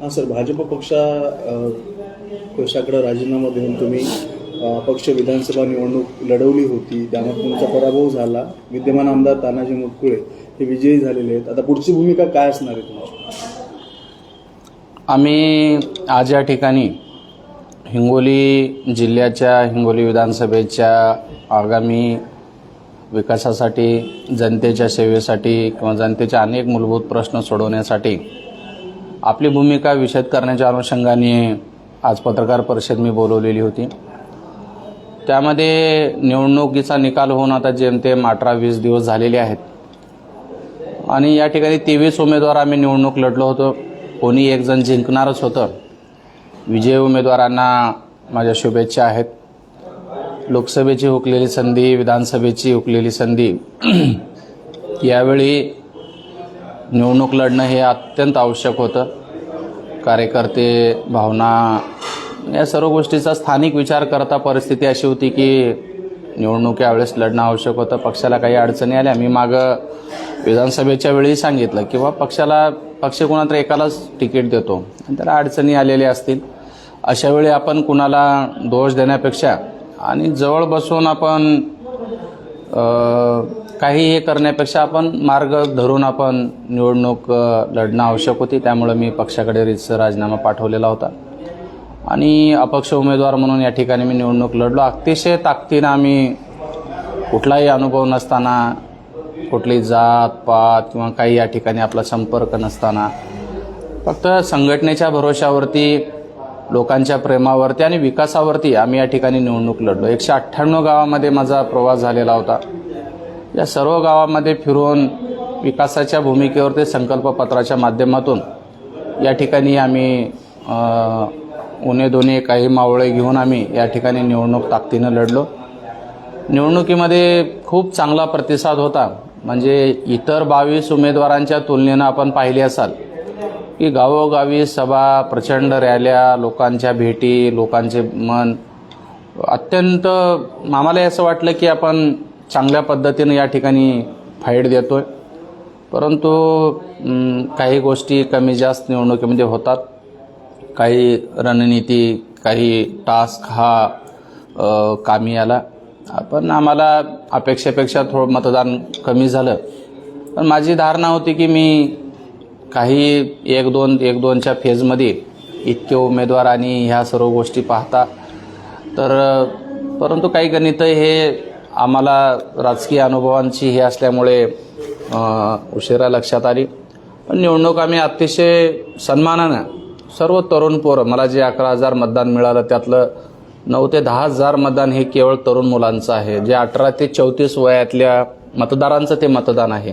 हां सर भाजप पक्षा पक्षाकडे राजीनामा देऊन तुम्ही पक्ष विधानसभा निवडणूक लढवली होती. त्यामुळे तुमचा पराभव झाला. विद्यमान आमदार तानाजी मुटकुळे हे विजयी झालेले आहेत. आता पुढची भूमिका काय असणार आहे तुमची? आम्ही आज या ठिकाणी हिंगोली जिल्ह्याच्या हिंगोली विधानसभेच्या आगामी विकासासाठी जनतेच्या सेवेसाठी किंवा जनतेचे अनेक मूलभूत प्रश्न सोडवण्यासाठी आपली भूमिका विषद करण्याच्या अनुषंगाने आज पत्रकार परिषद मी बोलवलेली होती. त्यामध्ये निवडणुकीचा निकाल होऊन आता जेमतेम अठरा वीस दिवस झालेले आहेत. आणि या ठिकाणी तेवीस उमेदवार आम्ही निवडणूक लढलो होतो. कोणी एकजण जिंकणारच होतं. विजयी उमेदवारांना माझ्या शुभेच्छा आहेत. लोकसभेची हुकलेली संधी विधानसभेची हुकलेली संधी यावेळी निवडणूक लढणं हे अत्यंत आवश्यक होतं. कार्यकर्ते भावना या सर्व गोष्टीचा स्थानिक विचार करता परिस्थिती अशी होती की निवडणूक यावेळेस लढणं आवश्यक होतं. पक्षाला काही अडचणी आल्या. मी मागं विधानसभेच्या वेळी सांगितलं किंवा पक्षाला पक्ष कोणाला एकालाच तिकीट देतो. आणि त्याला अडचणी आलेल्या असतील. अशावेळी आपण कुणाला दोष देण्यापेक्षा आणि जवळ बसून आपण काही हे करण्यापेक्षा आपण मार्ग धरून आपण निवडणूक लढणं आवश्यक होती. त्यामुळे मी पक्षाकडे रितसर राजीनामा पाठवलेला होता. आणि अपक्ष उमेदवार म्हणून या ठिकाणी मी निवडणूक लढलो. अतिशय ताकदीनं आम्ही कुठलाही अनुभव नसताना कुठली जात पात किंवा काही या ठिकाणी आपला संपर्क नसताना फक्त संघटनेच्या भरोशावरती लोकांच्या प्रेमावरती आणि विकासावरती आम्ही या ठिकाणी निवडणूक लढलो. एकशे अठ्ठ्याण्णव गावामध्ये माझा प्रवास झालेला होता. या सर्व गावामध्ये फिरून विकासाच्या भूमिकेवर ते संकल्पपत्राच्या माध्यमातून या ठिकाणी आम्ही अ, उणे दोन्ही काही मावळे घेऊन आम्ही या ठिकाणी निवडणूक ताकदीनं लढलो. निवडणुकीमध्ये खूप चांगला प्रतिसाद होता. म्हणजे इतर बावीस उमेदवारांच्या तुलनेनं आपण पाहिली असाल की गावोगावी सभा प्रचंड रॅल्या लोकांच्या भेटी लोकांचे मन. अत्यंत आम्हाला असं वाटलं की आपण चांगल्या पद्धतीनं या ठिकाणी फाईट देतो आहे परंतु काही गोष्टी कमी जास्त निवडणुकीमध्ये होतात. काही रणनीती काही टास्क हा कामी आला. पण आम्हाला अपेक्षेपेक्षा थोडं मतदान कमी झालं. पण माझी धारणा होती की मी काही एक दोन एक दोनच्या फेजमध्ये इतके उमेदवार आणि ह्या सर्व गोष्टी पाहता. तर परंतु काही गणितं हे आम्हाला राजकीय अनुभवांची हे असल्यामुळे उशिरा लक्षात आली. पण निवडणूक आम्ही अतिशय सन्मानानं सर्व तरुण पोरं मला जे अकरा हजार मतदान मिळालं त्यातलं नऊ ते दहा हजार मतदान हे केवळ तरुण मुलांचं आहे. जे अठरा ते चौतीस वयातल्या मतदारांचं ते मतदान आहे.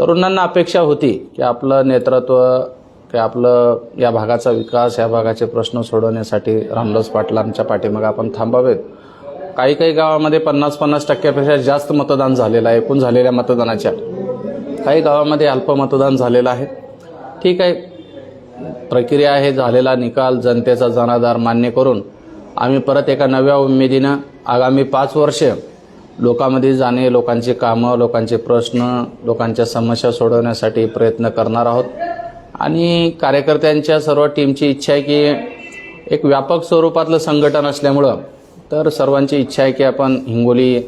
तरुणांना अपेक्षा होती की आपलं नेतृत्व की आपलं या भागाचा विकास या भागाचे प्रश्न सोडवण्यासाठी रामदास पाटलांच्या पाठीमागे आपण थांबावेत. काही काही गावामध्ये पन्नास पन्नास टक्क्यापेक्षा जास्त मतदान झालेलं आहे एकूण झालेल्या मतदानाच्या. काही गावामध्ये अल्प मतदान झालेलं आहे. ठीक आहे. प्रक्रिया आहे झालेला निकाल जनतेचा जनाधार मान्य करून आम्ही परत एका नव्या उमेदीनं आगामी पाच वर्ष लोकांमध्ये जाणे लोकांची कामं लोकांचे प्रश्न लोकांच्या समस्या सोडवण्यासाठी प्रयत्न करणार आहोत. आणि कार्यकर्त्यांच्या सर्व टीमची इच्छा आहे की एक व्यापक स्वरूपातलं संघटन असल्यामुळं तर सर्वांची इच्छा आहे की आपण हिंगोली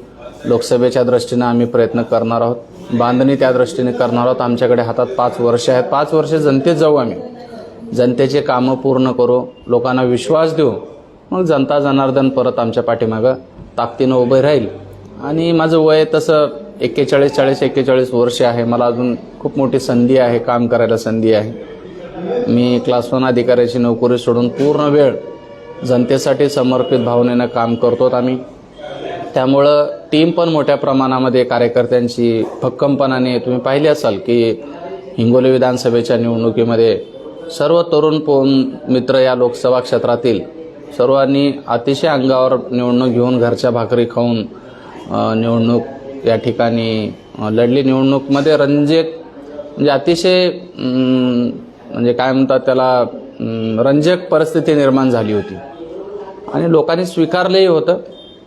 लोकसभेच्या दृष्टीनं आम्ही प्रयत्न करणार आहोत. बांधणी त्या दृष्टीने करणार आहोत. आमच्याकडे हातात पाच वर्ष आहेत. पाच वर्ष जनतेत जाऊ आम्ही. जनतेचे कामं पूर्ण करू. लोकांना विश्वास देऊ. मग जनता जनार्दन परत आमच्या पाठीमागं ताकदीनं उभे राहील. आणि माझं वय तसं एक्केचाळीस चाळीस एक्केचाळीस वर्ष आहे. मला अजून खूप मोठी संधी आहे काम करायला संधी आहे. मी क्लास वन अधिकाऱ्याची नोकरी सोडून पूर्ण वेळ जनतेसाठी समर्पित भावनेनं काम करतो आम्ही. त्यामुळं टीम पण मोठ्या प्रमाणामध्ये कार्यकर्त्यांची भक्कमपणाने तुम्ही पाहिले असाल की हिंगोली विधानसभेच्या निवडणुकीमध्ये सर्व तरुण पोन मित्र या लोकसभा क्षेत्रातील सर्वांनी अतिशय अंगावर निवडणूक घेऊन घरच्या भाकरी खाऊन निवडणूक या ठिकाणी लढली निवडणूकमध्ये रंजक म्हणजे अतिशय म्हणजे काय म्हणतात त्याला रंजक परिस्थिती निर्माण झाली होती. आणि लोकांनी स्वीकारलंही होतं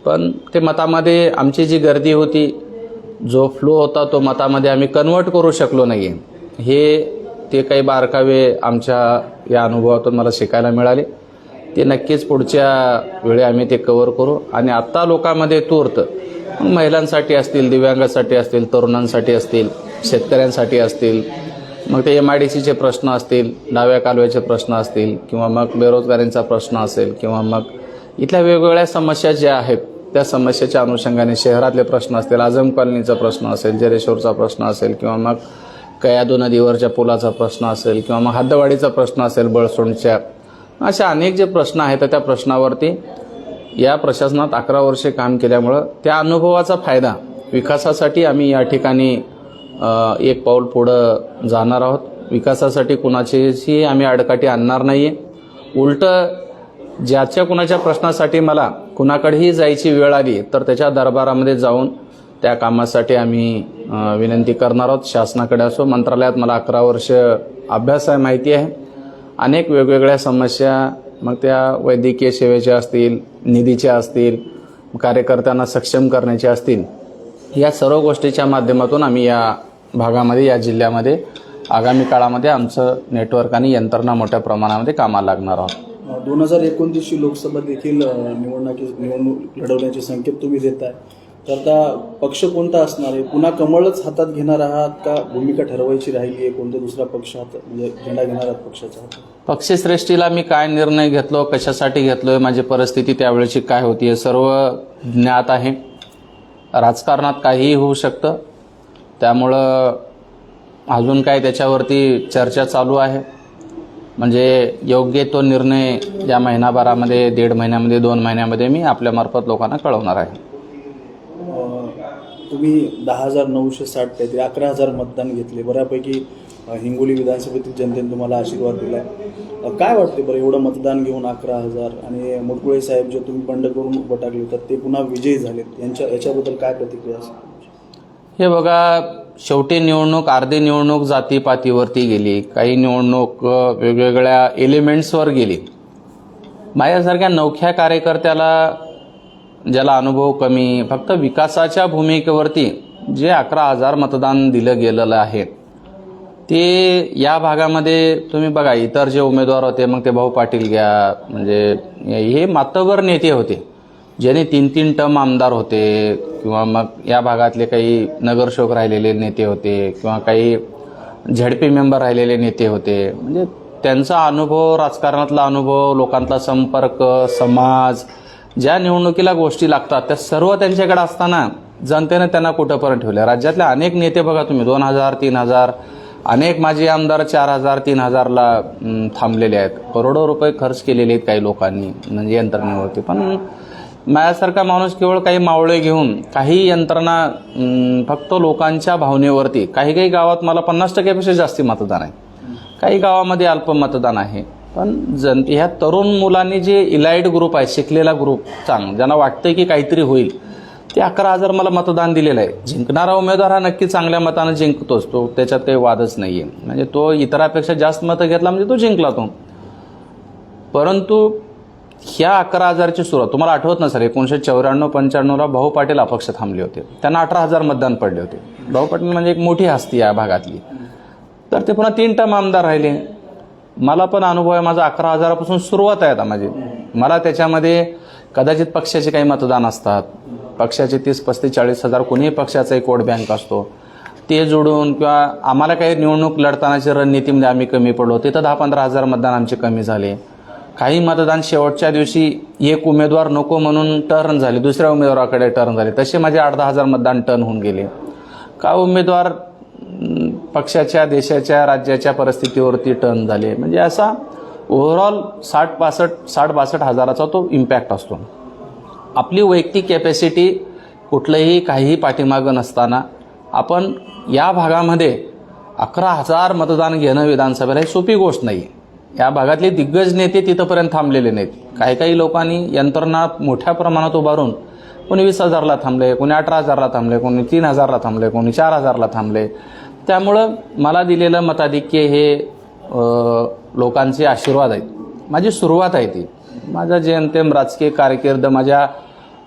पण ते मतामध्ये आमची जी गर्दी होती जो फ्लो होता तो मतामध्ये आम्ही कन्वर्ट करू शकलो नाही हे ते काही बारकावे आमच्या या अनुभवातून मला शिकायला मिळाले. ते नक्कीच पुढच्या वेळी आम्ही ते कवर करू. आणि आत्ता लोकांमध्ये तूर्त महिलांसाठी असतील दिव्यांगासाठी असतील तरुणांसाठी असतील शेतकऱ्यांसाठी असतील मग ते एम आय डी सीचे प्रश्न असतील डाव्या कालव्याचे प्रश्न असतील किंवा मग बेरोजगारींचा प्रश्न असेल किंवा मग इथल्या वेगवेगळ्या समस्या ज्या आहेत त्या समस्येच्या अनुषंगाने शहरातले प्रश्न असतील आझम कॉलनीचा प्रश्न असेल जरेश्वरचा प्रश्न असेल किंवा मग कयादू नदीवरच्या पुलाचा प्रश्न असेल किंवा मग हद्दवाडीचा प्रश्न असेल बळसोंडच्या अशा अनेक जे प्रश्न आहेत त्या प्रश्नावरती या प्रशासनात अकरा वर्षे काम केल्यामुळं त्या अनुभवाचा फायदा विकासासाठी आम्ही या ठिकाणी एक पाऊल पुढं जाणार आहोत. विकासासाठी कुणाचीही आम्ही अडकाठी आणणार नाही आहे उलटं ज्याच्या कुणाच्या प्रश्नासाठी मला कुणाकडेही जायची वेळ आली तर त्याच्या दरबारामध्ये जाऊन त्या कामासाठी आम्ही विनंती करणार आहोत. शासनाकडे असो मंत्रालयात मला अकरा वर्ष अभ्यास आहे माहिती आहे. अनेक वेगवेगळ्या समस्या मग त्या वैद्यकीय सेवेच्या असतील निधीच्या असतील कार्यकर्त्यांना सक्षम करण्याच्या असतील या सर्व गोष्टीच्या माध्यमातून आम्ही या भागामध्ये या जिल्ह्यामध्ये आगामी काळामध्ये आमचं नेटवर्क आणि यंत्रणा मोठ्या प्रमाणामध्ये कामाला लागणार आहोत. दोन हजार एकोणतीसची लोकसभा देखील निवडणुकी निवडणूक लढवण्याचे संकेत तुम्ही देत आहे आता पक्ष कोणता असणार आहे? पुन्हा कमळच हातात घेणार आहात का भूमिका ठरवायची राहिली आहे? कोणता दुसरा पक्ष हात म्हणजे झेंडा घेणार आहात पक्षाचा पक्षश्रेष्ठीला मी काय निर्णय घेतलो? कशासाठी घेतलोय? माझी परिस्थिती त्यावेळेची काय होती? हे सर्व ज्ञात आहे. राजकारणात काहीही होऊ शकतं. त्यामुळं अजून काय त्याच्यावरती चर्चा चालू आहे. म्हणजे योग्य तो निर्णय या महिनाभरामध्ये दीड महिन्यामध्ये दोन महिन्यामध्ये मी आपल्यामार्फत लोकांना कळवणार आहे. तुम्ही दहा हजार नऊशे साठ काहीतरी अकरा हजार मतदान घेतले. बऱ्यापैकी हिंगोली विधानसभेतील जनतेने तुम्हाला आशीर्वाद दिला काय वाटते बरं एवढं मतदान घेऊन अकरा हजार आणि मुटकुळे साहेब जे तुम्ही बंड करून उभं टाकले तर ते पुन्हा विजयी झालेत. यांच्या याच्याबद्दल काय प्रतिक्रिया असेल? हे बघा शेवटी निवडणूक अर्धी निवडणूक जातीपातीवरती गेली. काही निवडणूक वेगवेगळ्या एलिमेंट्सवर गेली. माझ्यासारख्या नवख्या कार्यकर्त्याला ज्याला अनुभव कमी फक्त विकासाच्या भूमिकेवरती जे अकरा हजार मतदान दिलं गेलेलं आहे ते या भागामध्ये तुम्ही बघा इतर जे उमेदवार होते मग ते भाऊ पाटील घ्या म्हणजे हे मातवर नेते होते ज्याने तीन तीन टर्म आमदार होते किंवा मग या भागातले काही नगरसेवक राहिलेले नेते होते किंवा काही झेडपी मेंबर राहिलेले नेते होते म्हणजे त्यांचा अनुभव राजकारणातला अनुभव लोकांतला संपर्क समाज ज्या निवडणुकीला गोष्टी लागतात त्या सर्व त्यांच्याकडे असताना जनतेने त्यांना कुठंपर्यंत ठेवल्या राज्यातले अनेक नेते बघा तुम्ही दोन हजार तीन हजार अनेक माजी आमदार चार हजार तीन हजारला थांबलेले आहेत. करोडो रुपये खर्च केलेले आहेत काही लोकांनी म्हणजे यंत्रणेवरती. पण माझ्यासारखा माणूस केवळ काही मावळे घेऊन काही यंत्रणा फक्त लोकांच्या भावनेवरती काही काही गावात मला पन्नास टक्क्यापेक्षा जास्ती मतदान आहे. काही गावामध्ये अल्प मतदान आहे. पण जन ह्या तरुण मुलांनी जे इलाइट ग्रुप आहे शिकलेला ग्रुप चांग ज्यांना वाटतं की काहीतरी होईल ते अकरा हजार मला मतदान दिलेलं आहे. जिंकणारा उमेदवार हा नक्की चांगल्या मतानं जिंकतोच तो त्याच्यात काही वादच नाही आहे म्हणजे तो इतरापेक्षा जास्त मतं घेतला म्हणजे तो जिंकला तो. परंतु ह्या अकरा हजारची सुरुवात तुम्हाला आठवत नसेल एकोणीशे चौऱ्याण्णव पंच्याण्णवला भाऊ पाटील अपक्ष थांबले होते. त्यांना अठरा हजार मतदान पडले होते. भाऊ पाटील म्हणजे एक मोठी हस्ती या भागातली. तर ते पुन्हा तीन टर्म आमदार राहिले. मला पण अनुभव आहे माझा अकरा हजारापासून सुरुवात आहे आता माझी. मला त्याच्यामध्ये कदाचित पक्षाचे काही मतदान असतात. पक्षाचे तीस पस्तीस चाळीस हजार कोणीही पक्षाचा एक वोट बँक असतो. ते जोडून किंवा आम्हाला काही निवडणूक लढतानाची रणनीतीमध्ये म्हणजे आम्ही कमी पडलो. तिथं दहा पंधरा हजार मतदान आमचे कमी झाले. काही मतदान शेवटच्या दिवशी एक उमेदवार नको म्हणून टर्न झाले. दुसऱ्या उमेदवाराकडे टर्न झाले. तसे माझे आठ दहा हजार मतदान टर्न होऊन गेले. का उमेदवार पक्षाच्या देशाच्या राज्याच्या परिस्थितीवरती टर्न झाले. म्हणजे असा ओव्हरऑल साठ पासष्ट साठ बासष्ट हजाराचा तो इम्पॅक्ट असतो. आपली वैयक्तिक कॅपॅसिटी कुठलंही काहीही पाठीमागं नसताना आपण या भागामध्ये अकरा हजार मतदान घेणं विधानसभेला ही सोपी गोष्ट नाही. या भागातले दिग्गज नेते तिथंपर्यंत थांबलेले नाहीत. काही काही लोकांनी यंत्रणा मोठ्या प्रमाणात उभारून कोणी वीस हजारला थांबले कोणी अठरा हजारला थांबले कोणी तीन हजारला थांबले कोणी चार हजारला थांबले. त्यामुळं मला दिलेलं मताधिक्य हे लोकांचे आशीर्वाद आहेत. माझी सुरुवात आहे ती. माझा जेमतेम राजकीय कारकीर्द माझ्या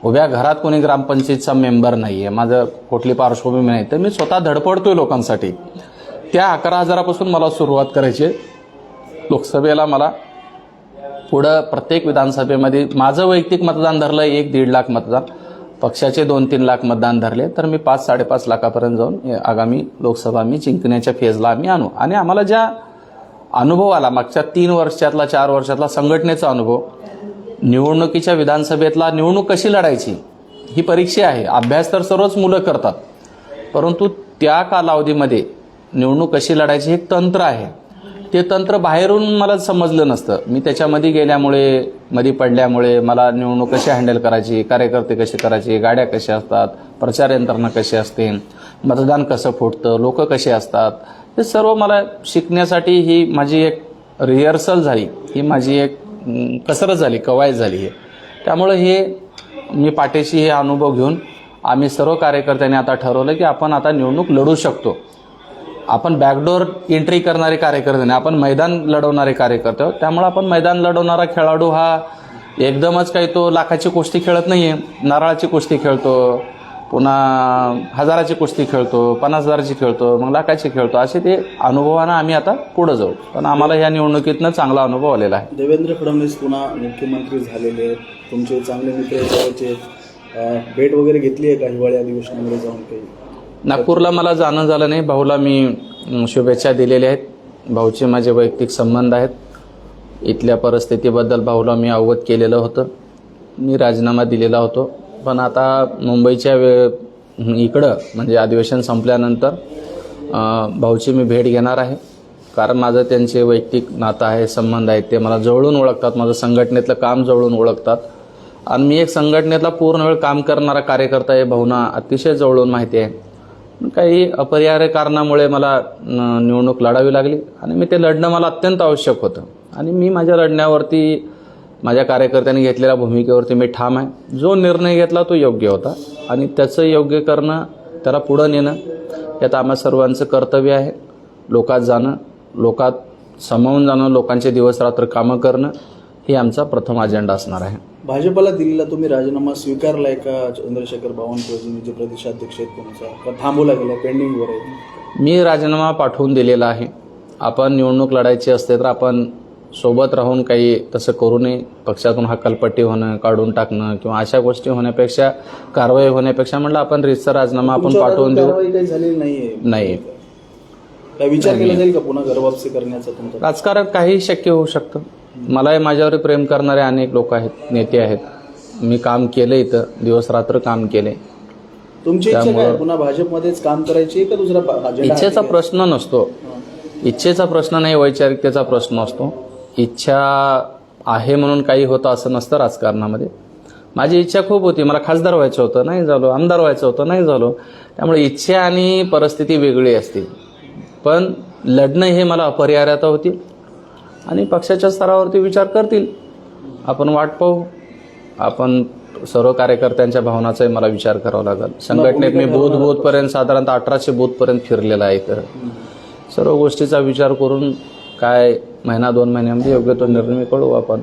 उभ्या घरात कोणी ग्रामपंचायतचा मेंबर नाही आहे माझं कुठली पार्श्वभूमी नाही. तर मी स्वतः धडपडतोय लोकांसाठी. त्या अकरा हजारापासून मला सुरुवात करायची आहे. लोकसभेला मला पुढं प्रत्येक विधानसभेमध्ये माझं वैयक्तिक मतदान धरलं एक दीड लाख मतदान. पक्षाचे दोन तीन लाख मतदान धरले तर मी पाच साडेपाच लाखापर्यंत जाऊन आगामी लोकसभा मी जिंकण्याच्या फेजला आम्ही आणू. आणि आम्हाला ज्या अनुभव आला मागच्या तीन वर्षातला चार वर्षातला संघटनेचा अनुभव निवडणुकीच्या विधानसभेतला निवडणूक कशी लढायची ही परीक्षा आहे. अभ्यास तर सर्वच मुलं करतात. परंतु त्या कालावधीमध्ये निवडणूक कशी लढायची हे तंत्र आहे. ते तंत्र बाहेरून मला समजलं नसतं. मी त्याच्यामध्ये गेल्यामुळे मध्ये पडल्यामुळे मला निवडणूक कशी हँडल करायची कार्यकर्ते कसे करायचे गाड्या कशा असतात प्रचार यंत्रणा कशी असते मतदान कसं फुटतं लोक कसे असतात हे सर्व मला शिकण्यासाठी ही माझी एक रिहर्सल झाली. ही माझी एक कसरत झाली कवायत झाली आहे त्यामुळं हे मी पाठीशी हे अनुभव घेऊन आम्ही सर्व कार्यकर्त्यांनी आता ठरवलं की आपण आता निवडणूक लढू शकतो. आपण बॅकडोर एंट्री करणारे कार्यकर्ते नाही आपण मैदान लढवणारे कार्यकर्ते आहोत. त्यामुळे आपण मैदान लढवणारा खेळाडू हा एकदमच काही तो लाखाची कुस्ती खेळत नाही आहे नारळाची कुस्ती खेळतो पुन्हा हजाराची कुस्ती खेळतो पन्नास हजाराची खेळतो मग लाखाची खेळतो. असे ते अनुभवानं आम्ही आता पुढं जाऊ. पण आम्हाला ह्या निवडणुकीतनं चांगला अनुभव आलेला आहे. देवेंद्र फडणवीस पुन्हा मुख्यमंत्री झालेले आहेत. तुमचे चांगले मित्र भेट वगैरे घेतली आहे का हिवाळी अधिवेशनामध्ये जाऊन काही? नागपूरला मला जाणं झालं नाही. भाऊला मी शुभेच्छा दिलेल्या आहेत. भाऊचे माझे वैयक्तिक संबंध आहेत. इथल्या परिस्थितीबद्दल भाऊला मी अवगत केलेलं होतं. मी राजीनामा दिलेला होतो. पण आता मुंबईच्या वे इकडं म्हणजे अधिवेशन संपल्यानंतर भाऊची मी भेट घेणार आहे. कारण माझं त्यांचे वैयक्तिक नातं आहे संबंध आहेत ते मला जवळून ओळखतात. माझं संघटनेतलं काम जवळून ओळखतात. आणि मी एक संघटनेतला पूर्ण वेळ काम करणारा कार्यकर्ता आहे. भाऊना अतिशय जवळून माहिती आहे. काही अपरिहार्य कारणामुळे मला न- निवडणूक लढावी लागली. आणि मी ते लढणं मला अत्यंत आवश्यक होतं. आणि मी माझ्या लढण्यावरती माझ्या कार्यकर्त्यांनी घेतलेल्या भूमिकेवरती मी ठाम आहे. जो निर्णय घेतला तो योग्य होता. आणि त्याचं योग्य करणं त्याला पुढं नेणं यात आम्हा सर्वांचं कर्तव्य आहे. लोकात जाणं लोकात समावून जाणं लोकांचे दिवस रात्र कामं करणं हे आमचा प्रथम अजेंडा असणार आहे. भाजपला दिलेला तुम्ही राजीनामा स्वीकारलाय का? चंद्रशेखर बावनकुळे जे प्रदेशाध्यक्ष आहेत तुमचा का थांबवला गेला पेंडिंगवर आहे? मी राजीनामा पाठवून दिलेला आहे. आपण निवडणूक लढायची असते तर आपण सोबत राहून काही तसं करू नये. पक्षातून हकालपट्टी होणं काढून टाकणं किंवा अशा गोष्टी होण्यापेक्षा कारवाई होण्यापेक्षा म्हटलं आपण रितसर राजीनामा आपण पाठवून देऊ. नाही काय विचार केला जाईल का पुन्हा घरवापसी करण्याचा तुमचा? राजकारण काही शक्य होऊ शकतं. मलाही माझ्यावर प्रेम करणारे अनेक लोक आहेत नेते आहेत. मी काम केलं इथं दिवस रात्र काम केले. तुमची इच्छा काय? पुन्हा भाजपमध्येच काम करायची का दुसरा पा- अजेंडा आहे? इच्छेचा प्रश्न नसतो. इच्छेचा प्रश्न नाही वैचारिकतेचा प्रश्न असतो. इच्छा आहे म्हणून काही होतं असं नसतं राजकारणामध्ये. माझी इच्छा खूप होती. मला खासदार व्हायचं होतं नाही झालो. आमदार व्हायचं होतं नाही झालो. त्यामुळे इच्छा आणि परिस्थिती वेगळी असते. पण लढणं हे मला अपरिहार्यता होती. आणि पक्षाच्या स्तरावरती विचार करतील. आपण वाट पाहू. आपण सर्व कार्यकर्त्यांच्या भावनाचाही मला विचार करावा लागेल. संघटनेत मी बूथ बूथपर्यंत साधारणतः अठराशे बूथपर्यंत फिरलेला आहे तर सर्व गोष्टीचा विचार करून काय महिना दोन महिन्यामध्ये योग्य तो निर्णय कळू आपण.